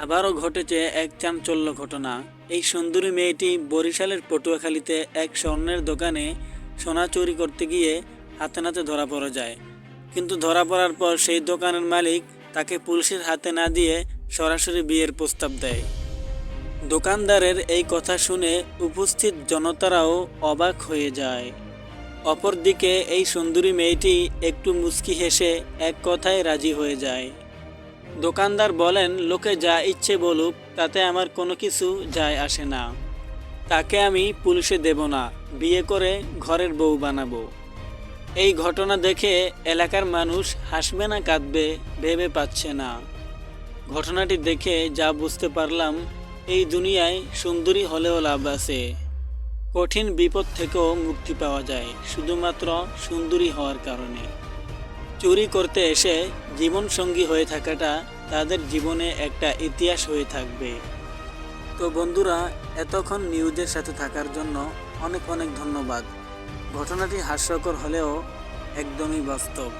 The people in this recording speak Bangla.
আবারও ঘটেছে এক চাঞ্চল্য ঘটনা। এই সুন্দরী মেয়েটি বরিশালের পটুয়াখালীতে এক স্বর্ণের দোকানে সোনা চুরি করতে গিয়ে হাতে নাতে ধরা পড়ে যায়। কিন্তু ধরা পড়ার পর সেই দোকানের মালিক তাকে পুলিশের হাতে না দিয়ে সরাসরি বিয়ের প্রস্তাব দেয়। দোকানদারের এই কথা শুনে উপস্থিত জনতারাও অবাক হয়ে যায়। অপরদিকে এই সুন্দরী মেয়েটি একটু মুচকি হেসে এক কথায় রাজি হয়ে যায়। দোকানদার বলেন, লোকে যা ইচ্ছে বলুক, তাতে আমার কোনো কিছু যায় আসে না। তাকে আমি পুলিশে দেব না, বিয়ে করে ঘরের বউ বানাবো। এই ঘটনা দেখে এলাকার মানুষ হাসবে না, কাঁদবে, ভেবে পাচ্ছে না। ঘটনাটি দেখে যা বুঝতে পারলাম, এই দুনিয়ায় সুন্দরী হলেও লাভ আছে। কঠিন বিপদ থেকেও মুক্তি পাওয়া যায়, শুধুমাত্র সুন্দরী হওয়ার কারণে। চুরি করতে এসে জীবনসঙ্গী হয়ে থাকাটা তাদের জীবনে একটা ইতিহাস হয়ে থাকবে। তো বন্ধুরা, এতক্ষণ নিউজের সাথে থাকার জন্য অনেক অনেক ধন্যবাদ। ঘটনাটি হাস্যকর হলেও একদমই বাস্তব।